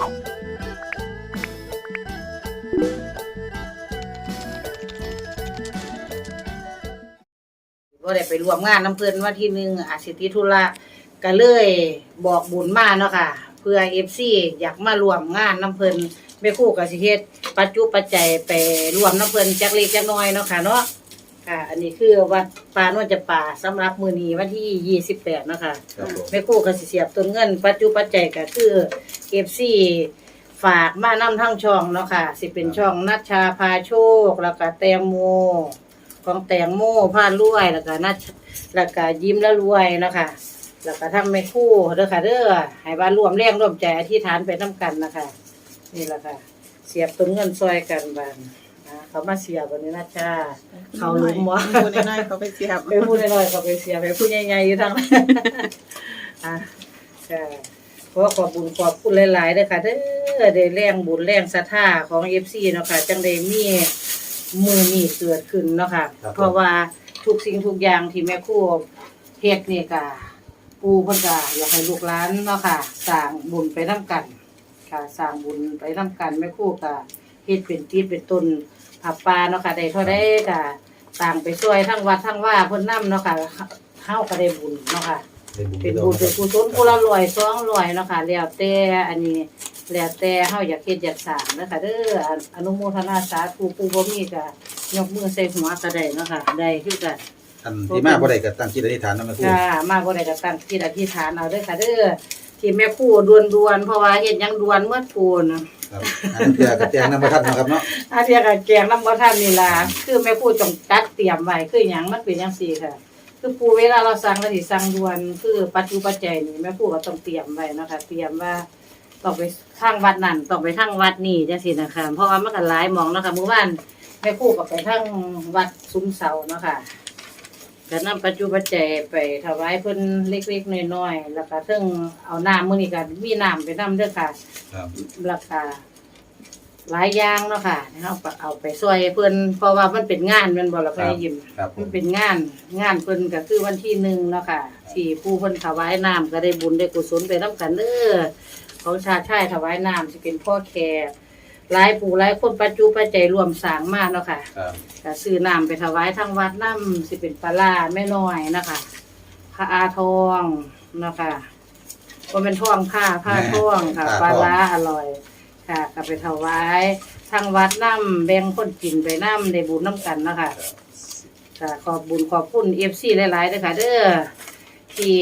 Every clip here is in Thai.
ก็ได้ไปร่วมงานน้ำเพิ่นวันที่หนึ่งอาสิติธุระก็เลยบอกบุญมาเนาะค่ะ เพื่อ FC อยากมาร่วมงานน้ำเพิ่นแม่คู่ก็สิเฮ็ดปัจจุปัจจัยไปร่วมน้ำเพิ่นจักเล็กจักน้อยเนาะค่ะเนาะ ค่ะ อันนี้คือวัดป่านวลจะป่าสำหรับมื้อนี้วันที่ 28เนาะค่ะครับผม แม่ครู่ก็สิเสียบต้นเงิน ปัจจุปัจจัยก็คือ FC ฝากมานำทั้งช่องเนาะค่ะ สิเป็นช่องนัชชาพาโชค แล้วก็แตงโม ของแตงโมผ้ารวย แล้วก็นัชแล้วก็ยิ้มแล้วรวยเนาะคะแล้วก็ทั้งแม่ครู่เด้อค่ะเด้อให้ว่ารวมแรงร่วมใจอธิษฐานไปน้กันนะคะนี่แหละค่ะ เสียบต้นเงินซอยกันบาน อ่าเขามาเสียบวันนี้นะจ้าเขาหลุมวะพูดน้อยๆเขาไปเสียบไปพูดน้อยๆก็ไปเสียไปพูดใหญ่ๆอยู่ทางนั้นอะค่ะขอขอบบุญขอบคุณหลายๆเด้อค่ะเด้อได้แรงบุญแรงศรัทธาของ FC เนาะค่ะจังได้มีมือนี่เกิดขึ้นเนาะค่ะ ครับผม เพราะว่าทุกสิ่งทุกอย่างที่แม่ครูเฮ็ดนี่ก็ปูเพิ่นก็อยากให้ลูกหลานเนาะค่ะสร้างบุญไปนํกัน ค่ะสร้างบุญไปนํกันแม่ครูก็เฮ็ดเป็นติดเป็นต้น ผับปลาเนาะค่ะได้เท่าใดก็ต่างไปช่วยทั้งวัดทั้งว่าเพิ่นนำเนาะค่ะเฮาก็ได้บุญเนาะค่ะ เป็นบุญเป็นกุศลผู้ละร้อยสองร้อยเนาะค่ะแล้วแต่อันนี้แล้วแต่เฮาอยากเฮ็ดอยากสร้างเนาะค่ะเด้อออนุโมทนาสาธุผู้บ่มีก็ยกมือใส่หัวก็ได้เนาะค่ะได้คือกันอันที่มาบ่ได้ก็ตั้งจิตอธิษฐานนำแม่ครูค่ะมาบ่ได้ก็ตั้งจิตอธิษฐานเอาเด้อค่ะเด้อ ที่แม่ครูด่วนๆเพราะว่าเฮ็ดหยังด่วนเมื่อปูนครับอันนั้นเพื่อกระแตงนำบ่ทันเนาะครับเนาะอาเทียก็แกงน้ำบ่ทันนี่ล่ะคือแม่ครูต้องจัดเตรียมไว้คือหยังมันเป็นจังซี่ค่ะ คือปูเวลาเราสั่งเราสิสั่งด่วนคือปัจจุปัจจัยนี่แม่ครูก็ต้องเตรียมไว้เนาะค่ะเตรียมว่าต้องไปทางวัดนั่นต้องไปทางวัดนี่จังซี่นะคะเพราะว่ามันก็หลายหมองเนาะค่ะเมื่อวานแม่ครูก็ไปทางวัดซุ้มเสาเนาะค่ะ ก็นำปัจจุปัจจัยไปถวายเพิ่นเล็กๆน้อยๆแล้วก็เทิงเอาน้ำมื้อนี้ก็มีน้ำไปนํเด้อค่ะครับราคาหลายอย่างเนาะค่ะเอาไปเอาไปช่วยเพิ่นเพราะว่ามันเป็นงานแมันบ่ล่ะครัพี่บยิ้ม ครับผมัมนเป็นงานงานเพิ่นก็คือวันที่หนึ่งเนาะค่ะที่ผู้เพิ่นถวายน้ำก็ได้บุญได้กุศลไปนํกันเด้อของชาติชายถวายน้ำสิเป็นพ่อแขก หลายผู้หลายคนปัจจุปัจจัยรวมสร้างมาเนาะค่ะครับก็ซื้อน้ำไปถวายทางวัดน้ำสิเป็นปลาร้าแม่น้อยนะคะผ้าอาทองเนาะค่ะว่าเป็นท่องผ้าผ้าท่องค่ะปลาร้าอร่อย ค่ะก็ไปถวายทางวัดน้ำแบ่งคนกินไปน้ำได้บุญน้ำกันเนาะคะค่ะขอบบุญขอบคุณเอฟซีหลายๆด้วยค่ะเด้อที่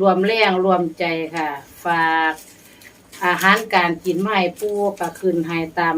รวมแรงรวมใจค่ะ ฝาก อาหารการกินมาให้ปูก็คืนให้ตาม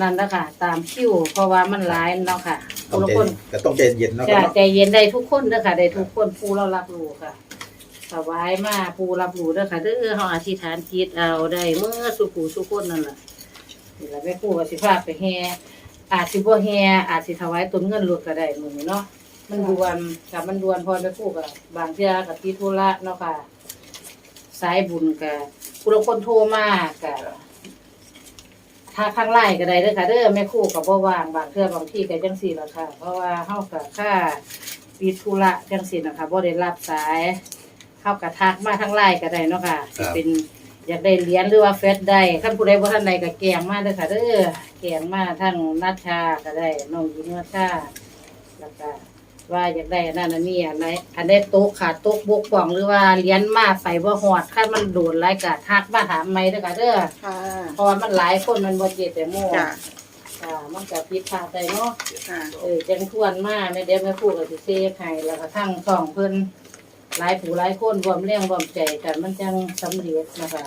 นั่นนะคะตามคิวเพราะว่ามันหลายเนาะค่ะต้อผู้งละใจคนก็ต้องใจเย็นเนาะคจ้ะรับเนาะใจเย็นได้ทุกคนเด้อค่ะได้ทุกคนผู้เรารับรู้ค่ะถวายมาผู้รับรู้เด้อค่ะเด้อเฮาอธิษฐานจิตเอาได้เมื่อสุขูสุคนนั่นล่ะนี่ล่ะแม่ครูก็สิพาไปแห่อาจสิบ่แห่อาจสิถวายต้นเงินหลุดก็ได้มื้อนี้เนาะมันด่วนค่ะมันด่วนพอแม่ครูก็บางเทื่อก็ติดธุระเนาะค่ะ สายบุญก็ผู้ละคนโทรมาก็ถ้าข้างไล่ก็ได้เด้อค่ะเด้อแม่ครูก็บ่ว่างบางเทื่อบางที่ก็จังซี่ล่ะค่ะ เพราะว่าเฮาก็ค่าปิดธุระจังซี่นะคะบ่ได้รับสายเฮาก็ทักมาทางไลน์ก็ได้เนาะค่ะสิเป็นอยากได้เหรียญหรือว่าเฟซได้คันผู้ใดบ่ทันใดก็แกงมาเด้อค่ะเด้อแกงมาทางนัชชาก็ได้น้องหญิงนัชชาแล้วก็ ว่าอยากได้อันนั้นอันนี้อันไหนอันได้โต๊ะขาดโต๊ะบกพร่องหรือว่าเหรียญมาใส่บ่ฮอดคันมันโดนหลายก็ทักมาถามใหม่เด้อค่ะเด้อค่ะเพราะว่ามันหลายคนมันบ่เจ็บแต่โม่จ้ะอ่ามันก็ผิดพลาดได้เนาะ ค่ะเออจังทวนมาแม่เดี๋ยวแม่พูดกับสิเซฟให้แล้วก็ทั้งสองเพิ่นหลายผู้หลายคนรวมแรงรวมใจกันมันจังสำเร็จนะคะ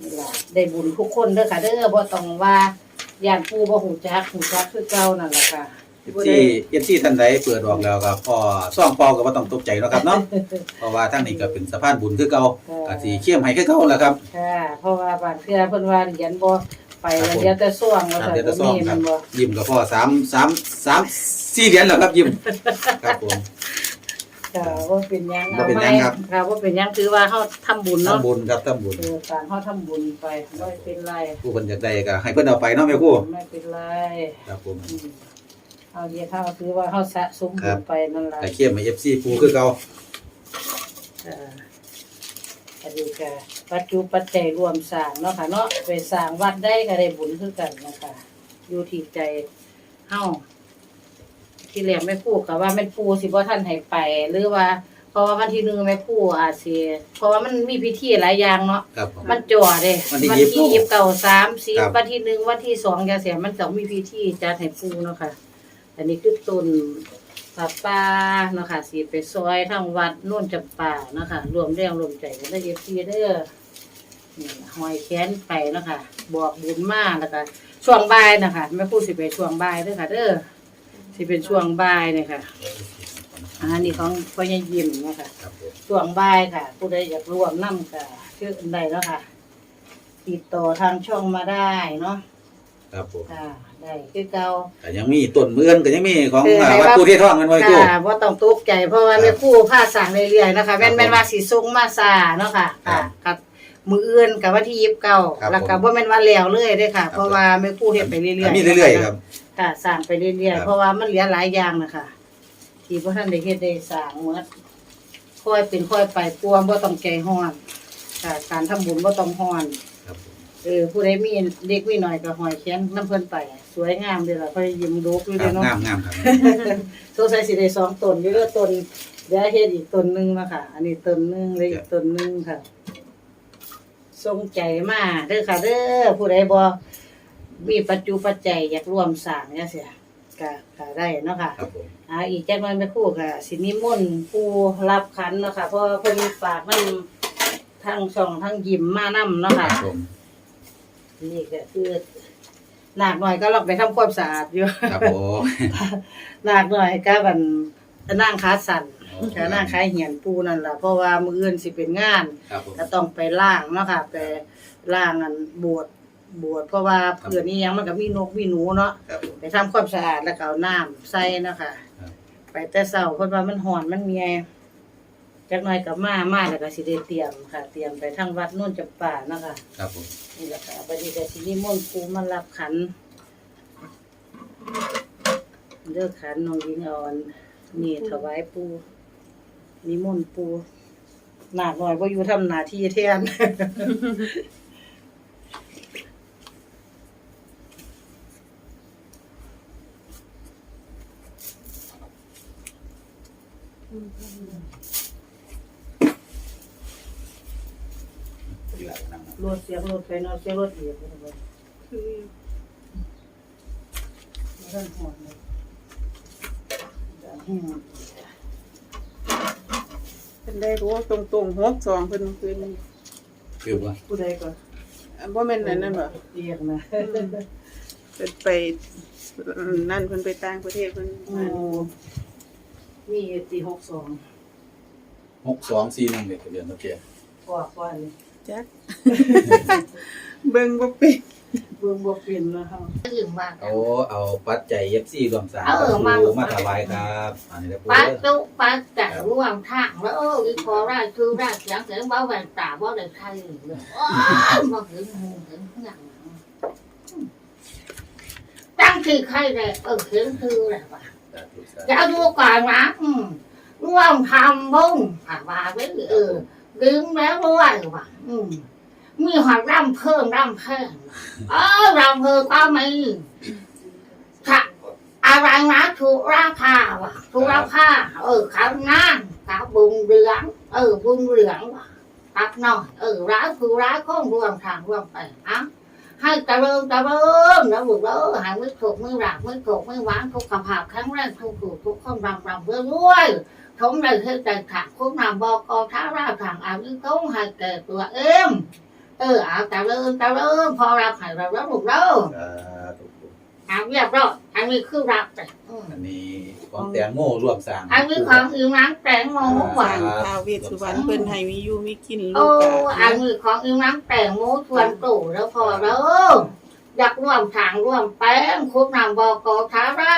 นี่ล่ะได้บุญทุกคนเด้อค่ะเด้อบ่ต้องว่าย่านผู้บ่หูจักหูจักคือเก่านั่นแหละค่ะ ที่เอฟซีท่านใดเปิดออกแล้วก็พอซ่องเปอก็บ่ต้องตกใจเนาะครับเนาะเพราะว่าทางนี้ก็เป็นสะพานบุญคือเก่าก็สิเข้มให้คือเก่าแหละครับ ค่ะเพราะว่าบางเทื่อเพิ่นว่าเหรียญบ่ไปครับผมแล้วเดี๋ยวแต่ซ่วงแล้วครับก็เดี๋ยวจะซ่อมีงคมัรับนบ่ยิ้มก็พอสามสามสามสี่เหรียญแล้วครับยิ้มครับผม ค่ะว่าเป็นหยังบ่เป็นหยังครับ ค่ะว่าเป็นหยังคือว่าเฮาทำบุญเนาะทำบุญครับทำบุญเออการเฮาทำบุญไปบ่เป็นไรผู้เพิ่นอยากได้ก็ให้เพิ่นเอาไปเนาะแม่ครูไม่เป็นไรครับผม อืม เอาเดียวเท่าคือว่าเขาสะสมครับุบญไปนั่นแหละให้เข้มให้ FC ผู้คือเก่าเอออันนี้ก็ปัจจุปัจจัยรวมสร้างเนาะค่ะเนาะไปสร้างวัดได้ก็ได้บุญคือกันนะคะอยู่ที่ใจเฮาที่แรกแม่ครู่ก็ว่าแม่ครู่สิบ่ทันให้ไป หรือว่า เพราะว่าวันที่หนึงแม่ครู่อาจสิเพราะว่ามันมีพิธีหลายอย่างเนาะครับผม มันจ่อเด้วันที่วัยี่สิบที่ยิบเก่าสามสิบครับ วันที่หนึ่งวันที่สองยาเสียมันต้องมีพิธีจัดให้ปูเนาะค่ะ อันนี้คือต้นป่าป้าเนาะค่ะสีไปซอยทั้งวัดโน่นจำป่าเนาะค่ะรวมแรงรวมใจกันได้เอฟซีเด้อนี่หอยแขนไปเนาะค่ะบอกบุญมากแล้วก็ช่วงบ่ายนะคะแม่พูดสิไปช่วงบ่ายเด้อค่ะ เด้อสิเป็นช่วงบ่ายเนี่ยค่ะอันนี้ของพ่อใหญ่ยิ้มเนาะค่ะครับผมช่วงบ่ายค่ะ ผู้ใดอยากร่วมนำก็เชื่อได้แล้วค่ะ ติดต่อทางช่องมาได้เนาะ ครับผมค่ะได้คือเก่า ก็ยังมีต้นเมือนก็ยังมีของคืออ่าให้วัดว่าปูที่ท่องกันไว้ตู้ ค่ะว่าต้องตกใจเพราะว่าครับแม่ครู่ผ้าสั่งเรื่อยๆนะคะแม่นครับแม่นว่าสิส่งมาซาเนาะค่ะครัค่ะบกับมืออื่นกับวันที่ยิบเก่าครับแล้วก็ผมบ่แม่นว่าแล้วเลยเด้อค่ะครับเพราะว่าแม่ครู่เฮ็ดไปเรื่อยๆมีเรื่อยๆครับค่ะสร้างไปเรื่อยครับๆเพราะว่ามันเหลือหลายอย่างนะคะที่บ่ทันได้เฮ็ดได้สร้างหมดค่อยเป็นค่อยไปกลัวบ่ต้องใจร้อนค่ะการทำบุญบ่ต้องร้อนครับผมเออผู้ใดมีเด็กมีหน่อยก็หอยแขนน้ำเพิ่นไป สวยงามเด้อล่ะค่อยยิ้มดุกอยู่ครัเด้บอเนาะงามงามครับสงสัยสิได้สองต้นอยู่เด้อต้นเดี๋ยวเฮ็ดอีกต้นหนึงเนาะค่ะ อันนี้ต้นหนึงแล้วอีกต้นหนึงค่ะ ทรงใจมาเด้อค่ะ เด้อผู้ใดบ่มีปัจจุปัจจัยอยากร่วมสร้างเนี่ยเสียก็ก็ได้เนาะค่ะ ครับผมอ่าอีกจักหน่อยแม่ครู่ก็สินิมนต์ผู้รับขันเนาะค่ะเพราะว่าเพิ่นฝากนำทางช่องทางยิมมานํเนาะคค่ะ รับผม นี่ก็คือหนักหน่อยก็ลองไปทำความสะอาดอยู่ครับผมหนักหน่อยก็บันนั่งขาสั่นก็นั่งขาเหียนปูนั่นล่ะเพราะว่ามื้ออื่นสิเป็นงานครับผมก็ต้องไปล้างเนาะค่ะไปล้างอันบวชบวชเพราะว่าเพื่อนนี่ยังมันก็มีนกมีหนูเนาะครับผมไปทำความสะอาดแล้วก็เอาน้ำใส่เนาะค่ะครับไปแต่เช้าเพราะว่ามันร้อนมันเมีย จักหน่อยก็มามาแล้วก็สิได้เตรียมค่ะ เตรียมไปทางวัดโน่นจำป่าเนาะค่ะครับผมนี่แหละค่ะบัดนี้ก็สินิมนต์ปูมารับขันเลือกขันน้องหญิงอ่อนนี่ถวายปูนิมนต์ปูหนักหน่อยว่าอยู่ทำหน้าที่แทนดี รถเสียงรถไปนอนเสียงรถอีกเลยบ่ท่านหอดเลยดังแห้งเป็นได้รู้ตรงตรงๆหกสองเพิ่นเพิ่นคือว่าผู้ใดก็อันบ่แม่นนั่นนั่นบ่เรียกนะเพิ่นไปนั่นเพิ่นไปต่างประเทศเพิ่นโอ้มีตีหกสองหกสองสี่หนึ่งเด็กเดือนโอเคกว่าว่านี่ จัก เบิ่งบ่เป็นเบิ่งบ่เป็นแล้วเฮาถึงว่าเอาเอาปัจจัยเอฟซีรวมสามเออมา ปูมาถวายครับอันนี้นะปูปัจเด้อจุปัจจัยร่วมทางแล้วเอออีพอได้คือได้เสียงเสียงเบาแหวนตาบ่ได้ใครเลยโอ้ยบ่ถึงหูถึงหยังตั้งที่ใครเลยเออเห็นคือแหละว่ะ สาธุสาธุ จะเอาดูก่อนนะอืมร่วมทำบุญผ่านมาไว้เออ ดึงแล้วด้วยว่ะ อืมมีหอดร่ำเพิ่มร่ำเพิ่มเออร่ำเพิ่มก็มีค่ะอะไรนะถูกราคาวะถูกราคาเออขาวงานขาวบุญเหลืองเออบุญเหลืองว่ะตักหน่อยเออร้ายคือร้ายข้องรวมทางรวมไปอะให้เจริญเจริญแล้วบุญแล้วหายไม่ถูกไม่หลักไม่โกรธไม่หวานทุกขภาพครั้งแรกทุกถูกทุกคนรำรำเรื่อยด้วย ทงเลยให้ใจขังคุณนำบอกอท้าราทางอาวิต้องให้แก่ตัวเอ็มเออเอาเจริญเจริญพอรับให้เราแล้วบุญแล้วสาธุเอาเรียบร้อยอันนี้คือรับแต่อืมอันนี้ของแตงโมรวมสามอันนี้ของอีน้ำแตงโมหวานท้าวเวสสุวรรณเพิ่นให้มีอยู่มีกินลูโอ้กอักะนนี้ของอีน้ำแตงโมชวนตู่แล้วพอแล้วอยากร่วมทางร่วมแป้งคุณนำบอกอท้ารา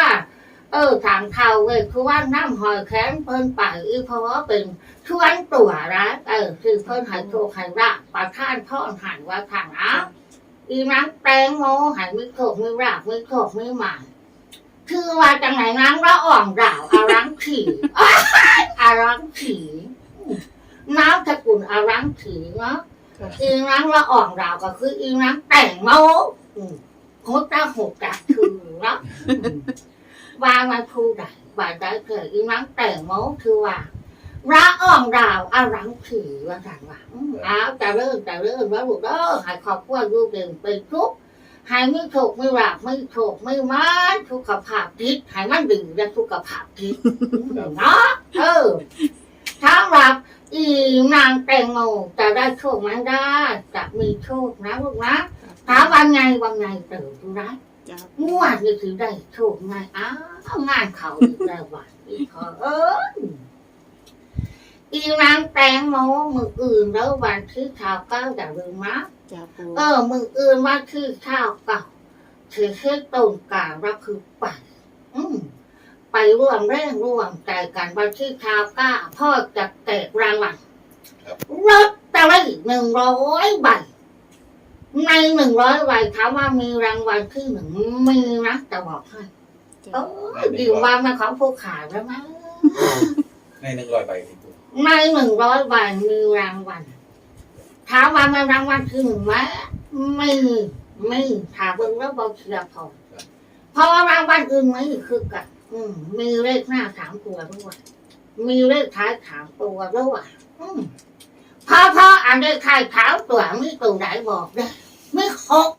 เออทางเท้าเว้ยคือว่าน้ำหอยแข็งเพิ่นไปอีเพราะว่าเป็นชวนตัวร้านเออคือเพิ่นใหายโชคใหายราบประท่านพ่อหันว่าทางอ้าอีนังแตงโมหันมือโขกมือรากมือโขกมือหมาคือว่าจังไหนนังละอ่องดาวอารังขี่อ้ายอารังขี่น้ำสกุลอารังถือเนาะอีนังละอ่องดาวก็คืออีนังแต่งโมอืมโคตรหกกะคือเนาะอืม วางมาทูได้ว่าได้เกิดอีนังแต่งโมคือว่าระอ่องดาวอารังถือว่าสั่นว่าอืมอ้าวจะเริ่มจะเริ่มแล้วลูกเด้อให้ขอบคุณลูกเด่นเป็นทุกข์ให้ไม่ถูกไม่หลับไม่ถูกไม่มันสุขภาพจิตให้มันดีและสุขภาพจิตเนาะเออถ้ารับอีนางแตงโมจะได้โชคไหมได้จะมีโชคนะลูกนะถ้าวันไงวันไงเติมดูนะ จ้ะงวดนี่ถือได้โชคไงอ้าวงานเขาอีกแล้ววันอีกขอเอออีนางแตงโมมืออื่นแล้ววันที่ข่าวเก้าอย่าลืมนะจ้ะปูเออ มืออื่นว่าคือข้าวเก่าถือแค่ตรงกลางก็คือไปอืมไปร่วมแรงร่วมใจกันว่าที่ข้าวก้าพ่อจะแตกรางวัลครับรถตะลี่หนึ่งร้อยใบ ในหนึ่งร้อยใบถามว่ามีรางวัลที่หนึ่งมีนะจะบอกให้เอจ้ะอดีว่ามันของผู้ขายแล้วมั้งในหนึ่งร้อยใบที่ปูในหนึ่งร้อยใบมีรางวัลถามว่ามันรางวัลที่หนึ่งไหมไม่มีไม่ถามเบิ่งแล้วบอกเชื่อพอเพราะว่ารางวัลอื่นไม่คือกันอืมมีเลขหน้าสามตัวด้วยมีเลขท้ายสามตัวด้วยอืม พ่อพ่ออันเลขท้ายสามตัวมีตัวไหนบอกเด้ไม่หก